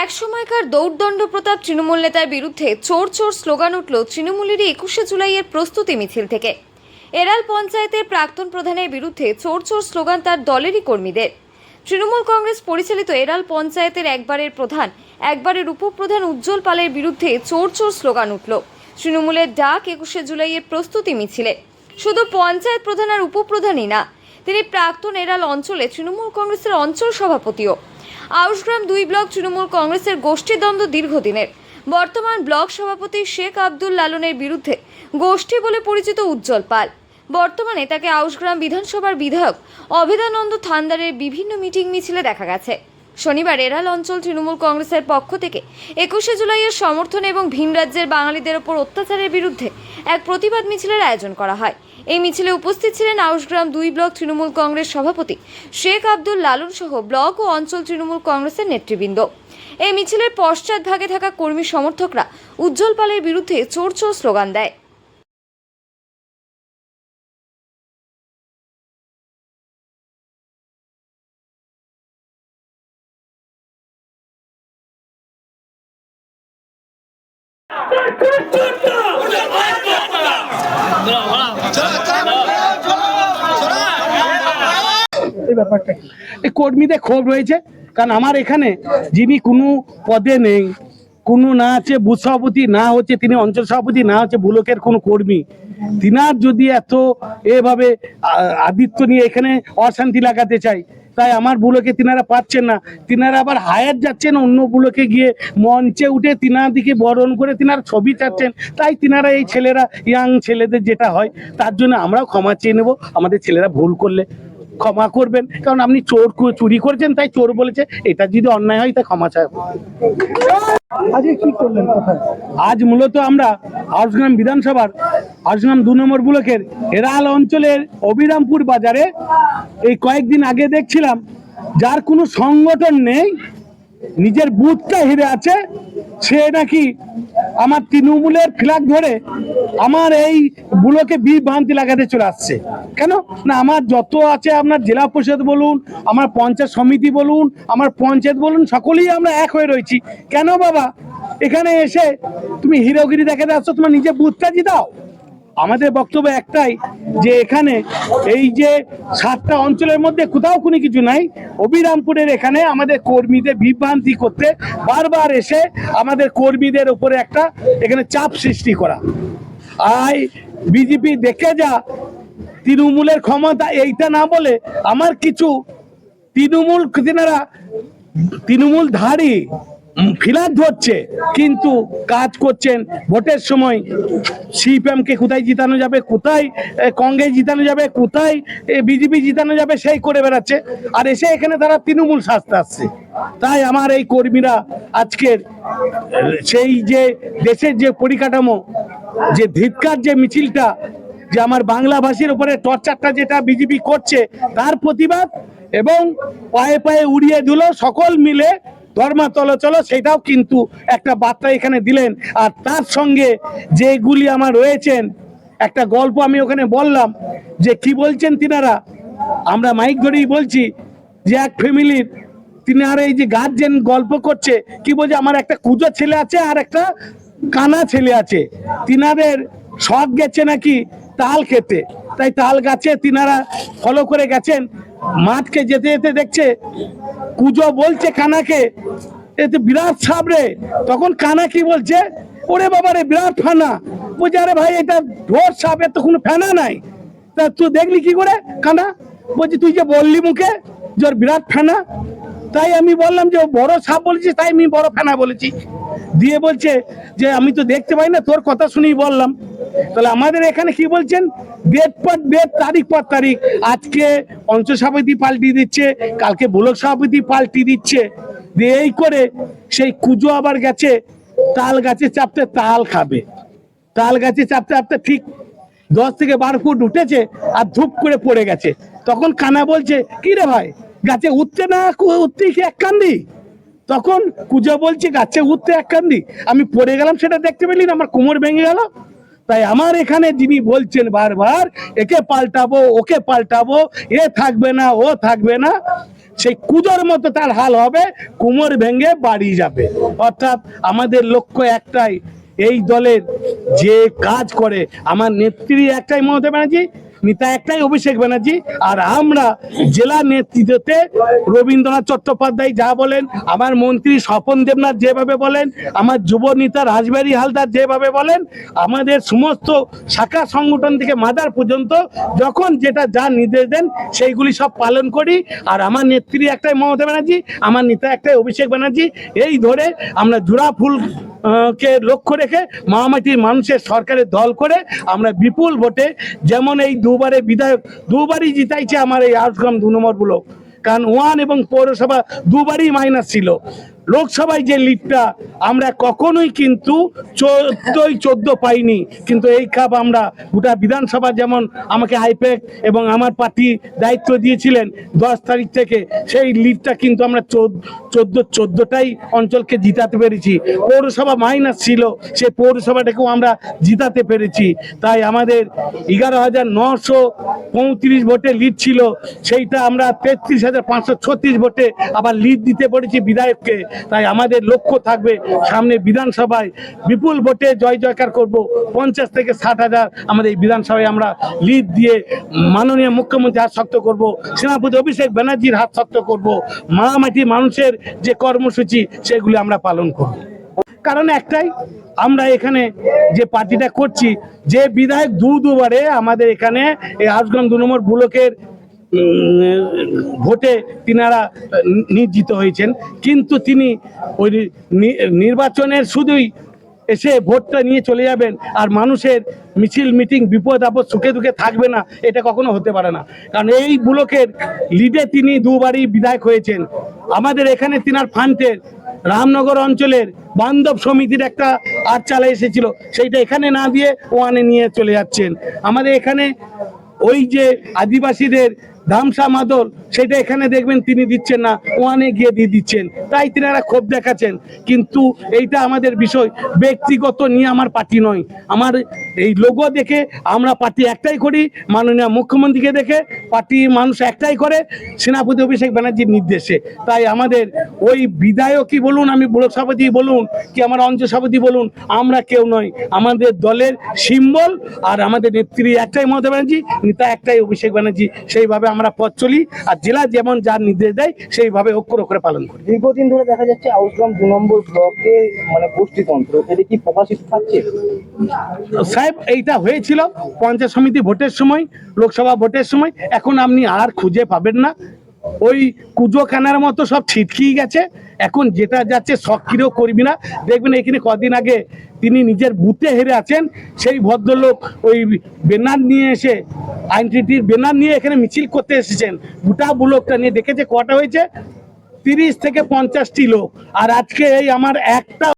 এক সময়কার দৌড়দণ্ড প্রতাপ তৃণমূল নেতার বিরুদ্ধে চোর চোর স্লোগান উঠল তৃণমূলেরই একুশে জুলাইয়ের প্রস্তুতি মিছিল থেকে। এরাল পঞ্চায়েতের প্রাক্তন প্রধানের বিরুদ্ধে চোর চোর স্লোগান তার দলেরই কর্মীদের। তৃণমূল কংগ্রেস পরিচালিত এরাল পঞ্চায়েতের একবারের প্রধান, একবারের উপপ্রধান উজ্জ্বল পালের বিরুদ্ধে চোর চোর স্লোগান উঠল তৃণমূলের ডাক একুশে জুলাইয়ের প্রস্তুতি মিছিলে। শুধু পঞ্চায়েত প্রধান আর উপপ্রধানই না, তিনি প্রাক্তন এরাল অঞ্চলে তৃণমূল কংগ্রেসের অঞ্চল সভাপতিও। আউশগ্রাম দুই ব্লক তৃণমূল কংগ্রেসের গোষ্ঠীদ্বন্দ্ব দীর্ঘদিনের। বর্তমান ব্লক সভাপতি শেখ আব্দুল লালনের বিরুদ্ধে গোষ্ঠী বলে পরিচিত উজ্জ্বল পাল। বর্তমানে তাকে আউশগ্রাম বিধানসভার বিধায়ক অভেদানন্দ থান্দারের বিভিন্ন মিটিং মিছিলে দেখা গেছে। শনিবার এরাল অঞ্চল তৃণমূল কংগ্রেসের পক্ষ থেকে একুশে জুলাইয়ের সমর্থন এবং ভিন রাজ্যের বাঙালিদের ওপর অত্যাচারের বিরুদ্ধে এক প্রতিবাদ মিছিলের আয়োজন করা হয়। এই মিছিলে উপস্থিত ছিলেন আউশগ্রাম দুই ব্লক তৃণমূল কংগ্রেস সভাপতি শেখ আব্দুল লালন সহ ব্লক ও অঞ্চল তৃণমূল কংগ্রেসের নেতৃবৃন্দ। এই মিছিলের পশ্চাৎ ভাগে থাকা কর্মী সমর্থকরা উজ্জ্বল পালের বিরুদ্ধে চোর চোর স্লোগান দেয়। এই কর্মীদের ক্ষোভ রয়েছে, কারণ আমার এখানে যিনি কোনো পদে নেই, কোনো না আছে বুথ সভাপতি, না হচ্ছে তিনি অঞ্চল সভাপতি, না হচ্ছে বুলকের কোনো কর্মী, তিনার যদি এত এভাবে আদিত্য নিয়ে এখানে অশান্তি লাগাতে চাই তাই আমার বুলোকে তিনারা পাচ্ছেন না। তিনারা আবার হায়ার যাচ্ছেন, অন্য বুলোকে গিয়ে মঞ্চে উঠে তিনার দিকে বরণ করে তিনার ছবি চাচ্ছেন। তাই তিনারা এই ছেলেরা, ইয়াং ছেলেদের যেটা হয়, তার জন্য আমরাও ক্ষমা চেয়ে নেব। আমাদের ছেলেরা ভুল করলে ক্ষমা করবেন। কারণ আপনি চোর চুরি করেছেন, তাই চোর বলেছে। এটা যদি অন্যায় হয় তাই ক্ষমা চাই আজকে কি করলেন? কোথায় আজ মূলত আমরা আউসগ্রাম বিধানসভার আউসগ্রাম দু নম্বর ব্লকের এরাল অঞ্চলের অবিরামপুর বাজারে এই কয়েকদিন আগে দেখছিলাম, যার কোনো সংগঠন নেই নিজের বুথটা হিরে আছে, সে নাকি আমার তৃণমূলের ফ্ল্যাগ ধরে আমার এই বুলোকে বিভ্রান্তি লাগাতে চলে আসছে। কেন? না, আমার যত আছে আপনার জেলা পরিষদ বলুন, আমার পঞ্চায়েত সমিতি বলুন, আমার পঞ্চায়েত বলুন, সকলেই আমরা এক হয়ে রয়েছি। কেন বাবা? এখানে এসে তুমি হিরোগিরি দেখাতে আসছো তোমার নিজে বুথটা জিতাও। আমাদের বক্তব্য একটাই যে এখানে এই যে সাতটা অঞ্চলের মধ্যে কোথাও কোনো কিছু নাই। অবিরামপুরের এখানে আমাদের কর্মীদের বিভ্রান্তি করতে বারবার এসে আমাদের কর্মীদের উপরে একটা এখানে চাপ সৃষ্টি করা। আই বিজেপি দেখে যা তৃণমূলের ক্ষমতা এইটা না বলে আমার কিছু তৃণমূল তৃণমূল ধারী ফিলার ধরছে, কিন্তু কাজ করছেন ভোটের সময়। সিপিএম কে কোথায় জিতানো যাবে, কোথায় কংগ্রেস জিতানো যাবে, কোথায় বিজেপি জিতানো যাবে, সেই করে বেড়াচ্ছে। আর এসে এখানে তারা তৃণমূল শাস্তে আসছে। তাই আমার এই কর্মীরা আজকের, সেই যে দেশের যে পরিকাঠামো, যে ধিৎকার যে মিছিলটা, যে আমার বাংলা ভাষীর উপরে টর্চারটা যেটা বিজেপি করছে, তার প্রতিবাদ এবং পায়ে পায়ে উড়িয়ে দিল সকল মিলে ধর্মাতল চলো সেটাও কিন্তু একটা বার্তা এখানে দিলেন। আর তার সঙ্গে যেগুলি আমার রয়েছেন, একটা গল্প আমি ওখানে বললাম, যে কি বলছেন তিনারা? আমরা মাইক ধরেই বলছি যে এক ফ্যামিলির তিনারা এই যে গার্জেন গল্প করছে, কি বলছে, আমার একটা কুজো ছেলে আছে আর একটা কানা ছেলে আছে। তিনাদের শখ গেছে নাকি তাল খেতে? তাই তাল গাছে তিনারা ফলো করে গেছেন, মাঠকে যেতে যেতে দেখছে কুজো বলছে কানাকে এতে বিরাট রে। তখন কানা কি বলছে? ওরে বাবা রে, বিরাট ফানা। বলছে, আরে ভাই, এটা ঢোর সাপ এত কোনো ফেনা নাই। তা তুই দেখলি কি করে, কানা? বলছি, তুই যে বললি মুখে যে ওর বিরাট ফেনা, তাই আমি বললাম যে বড় সাপ বলেছিস তাই আমি বড় ফেনা বলেছি। দিয়ে বলছে যে, আমি তো দেখতে পাই না, তোর কথা শুনেই বললাম। তাহলে আমাদের এখানে কি বলছেন? ডেট পর ডেট তারিখ পর তারিখ। আজকে অঞ্চল সভাপতি পাল্টি দিচ্ছে, কালকে ব্লক সভাপতি পাল্টি দিচ্ছে। দিয়ে এই করে সেই কুজো আবার গেছে, তাল গাছে চাপতে তাল খাবে। তাল গাছে চাপতে চাপতে ঠিক দশ থেকে বারো ফুট উঠেছে আর ধূপ করে পড়ে গেছে। তখন কানা বলছে, কি রে ভাই, গাছে উঠতে না উঠতেই কি এক কান্দি? তখন কুজো বলছে, গাছে উঠতে এক কান্দি। আমি পড়ে গেলাম, সেটা দেখতে পেলি না, আমার কোমর ভেঙে গেল। তাই আমার এখানে যিনি বলছেন বারবার, একে পাল্টাবো, ওকে পাল্টাবো, এ থাকবে না, ও থাকবে না। সেই কুজোর মতো তার হাল হবে, কুমোর ভেঙে বাড়ি যাবে। অর্থাৎ আমাদের লক্ষ্য একটাই, এই দলের যে কাজ করে, আমার নেত্রী একটাই মমতা ব্যানার্জি নেতা একটাই অভিষেক ব্যানার্জি। আর আমরা জেলা নেতৃত্বে রবীন্দ্রনাথ চট্টোপাধ্যায় যা বলেন, আমার মন্ত্রী স্বপন দেবনাথ যেভাবে বলেন, আমার যুব নেতা রাজবাড়ি হালদার যেভাবে বলেন, আমাদের সমস্ত শাখা সংগঠন থেকে মাদার পর্যন্ত যখন যেটা যা নির্দেশ দেন, সেইগুলি সব পালন করি। আর আমার নেত্রী একটাই মমতা ব্যানার্জি, আমার নেতা একটাই অভিষেক ব্যানার্জি। এই ধরে আমরা জোড়া ফুল কে লক্ষ্য রেখে মহামাটির মানুষের সরকারের দল করে আমরা বিপুল ভোটে যেমন এই দুবারে বিধায়ক দুবারই জিতাইছে আমার এই আসগ্রাম দু নম্বর ব্লক। কারণ ওয়ান এবং পৌরসভা দুবারই মাইনাস ছিল। লোকসভায় যে লিডটা, আমরা কখনোই কিন্তু চোদ্দই চোদ্দ পাইনি। কিন্তু এই কাপ আমরা গোটা বিধানসভা যেমন আমাকে হাইপেক এবং আমার পার্টি দায়িত্ব দিয়েছিলেন দশ তারিখ থেকে, সেই লিডটা কিন্তু আমরা চোদ্দ চোদ্দটাই অঞ্চলকে জিতাতে পেরেছি। পৌরসভা মাইনাস ছিল, সেই পৌরসভাটাকেও আমরা জিতাতে পেরেছি। তাই আমাদের এগারো হাজার নশো পঁয়ত্রিশ ভোটে লিড ছিল, সেইটা আমরা তেত্রিশ হাজার পাঁচশো ছত্রিশ ভোটে আবার লিড দিতে পেরেছি বিধায়ককে। তাই আমাদের লক্ষ্য থাকবে সামনে বিধানসভায় বিপুল ভোটে জয় জয়কার করব। পঞ্চাশ থেকে ষাট হাজার আমাদের এই বিধানসভায় আমরা লিড দিয়ে মাননীয় মুখ্যমন্ত্রী হাত শক্ত করব, সেনাপতি অভিষেক ব্যানার্জির হাত শক্ত করব মাটি মানুষের যে কর্মসূচি সেগুলি আমরা পালন করব। কারণ একটাই, আমরা এখানে যে পার্টিটা করছি, যে বিধায়ক দু দুবারে আমাদের এখানে এই আজগম দু নম্বর ব্লকের ভোটে তিনারা নির্জিত হয়েছেন। কিন্তু তিনি ওই নির্বাচনের শুধুই এসে ভোটটা নিয়ে চলে যাবেন আর মানুষের মিছিল, মিটিং, বিপদ, আপদ, সুখে দুঃখে থাকবে না, এটা কখনো হতে পারে না। কারণ এই ব্লকের লিডে তিনি দুবারই বিধায়ক হয়েছেন। আমাদের এখানে তিনার ফান্টের রামনগর অঞ্চলের বান্ধব সমিতির একটা আট চালা এসেছিল, সেইটা এখানে না দিয়ে ওয়ানে নিয়ে চলে যাচ্ছেন। আমাদের এখানে ওই যে আদিবাসীদের ধামসা মাদল, সেটা এখানে দেখবেন তিনি দিচ্ছেন না, ওয়ানে গিয়ে দিয়ে দিচ্ছেন। তাই তিনারা ক্ষোভ দেখাচ্ছেন। কিন্তু এইটা আমাদের বিষয়, ব্যক্তিগত নিয়ে আমার পার্টি নয়। আমার এই লোগো দেখে আমরা পার্টি একটাই করি, মাননীয় মুখ্যমন্ত্রীকে দেখে পার্টি মানুষ একটাই করে, সেনাপতি অভিষেক ব্যানার্জির নির্দেশে। তাই আমাদের ওই বিধায়কই বলুন, আমি ব্লক সভাপতি বলুন, কি আমার অঞ্চল সভাপতি বলুন, আমরা কেউ নয় আমাদের দলের সিম্বল আর আমাদের নেত্রী একটাই মমতা ব্যানার্জি, নেতা একটাই অভিষেক ব্যানার্জি। সেইভাবে আমরা পথ চলি আর জেলা যেমন যার নির্দেশ দেয় সেইভাবে অক্ষর অক্ষরে পালন করি। দীর্ঘদিন ধরে দেখা যাচ্ছে আউসগ্রাম দু নম্বর ব্লকে মানে গোষ্ঠীতন্ত্র। এটা কি প্রকাশিত থাকছে? সাহেব এইটা হয়েছিল পঞ্চায়েত সমিতি ভোটের সময় লোকসভা ভোটের সময়। এখন আপনি আর খুঁজে পাবেন না। ওই কুজো খানার মতো সব ছিটকিয়ে গেছে। এখন যেটা যাচ্ছে সক্রিয় করবি না। দেখবেন এখানে কদিন আগে তিনি নিজের বুথে হেরে আছেন। সেই ভদ্রলোক ওই বেনার নিয়ে এসে আইনটিটির বেনার নিয়ে এখানে মিছিল করতে এসেছেন। গোটা ব্লকটা নিয়ে দেখেছে কটা হয়েছে? তিরিশ থেকে পঞ্চাশটি লোক। আর আজকে এই আমার একটা